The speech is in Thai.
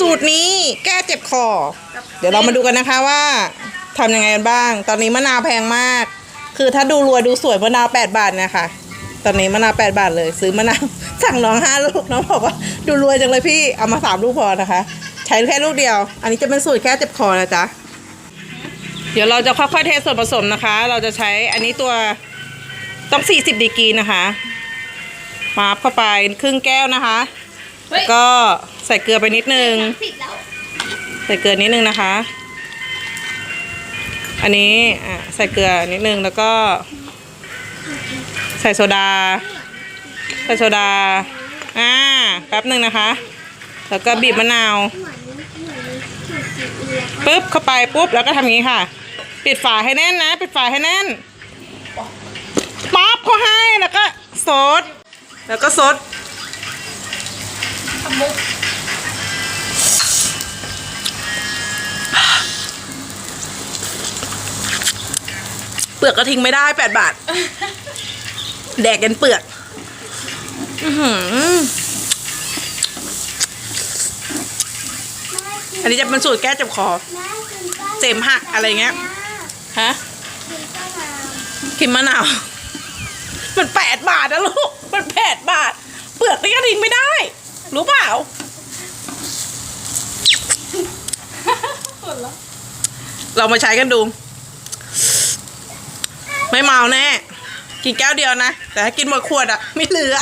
สูตรนี้แก้เจ็บคอ เดี๋ยวเรามาดูกันนะคะว่าทำยังไงกันบ้าง ตอนนี้มะนาวแพงมาก คือถ้าดูรวยดูสวยมะนาว 8 บาทเนะคะ ตอนนี้มะนาว 8 บาทเลย ซื้อมะนาว สั่งน้องห้าลูกน้องบอกว่าดูรวยจังเลยพี่เอามาสามลูกพอนะคะ ใช้แค่ลูกเดียว อันนี้จะเป็นสูตรแก้เจ็บคอนะจ๊ะเดี๋ยวเราจะค่อยๆเทส่วนผสมนะคะ เราจะใช้อันนี้ตัวต้อง 40ดีกรีนะคะมาเข้าไปครึ่งแก้วนะคะ แล้วก็ใส่เกลือไปนิดนึง ปิดแล้วใส่เกลือนิดนึงนะคะ อันนี้อะใส่เกลือนิดนึงแล้วก็ ใส่โซดา ใส่โซดา อ่า แป๊บหนึ่งนะคะ แล้วก็บีบมะนาวเหมือนเหมือนเหมือนสีเอียปุ๊บเข้าไปปุ๊บแล้วก็ทำอย่างนี้ค่ะ ปิดฝาให้แน่นนะ ปิดฝาให้แน่นป๊อปเขาให้แล้วก็ซดแล้วก็ซดขมุก เปลือกก็ทิ้งไม่ได้แปดบาท แดกกันเปลือก อื้อหืออันนี้จะเป็นสูตรแก้เจ็บคอแม่กินก็เสมหักอะไรเงี้ย ฮะกินก็มากินมะนาว มันแปดบาทนะลูก มันแปดบาท เปลือกนี่ก็ทิ้งไม่ได้ รู้เปล่าเรามาใช้กันดู ไม่เมาแน่ กินแก้วเดียวนะ แต่ถ้ากินหมดขวดอะไม่เหลือ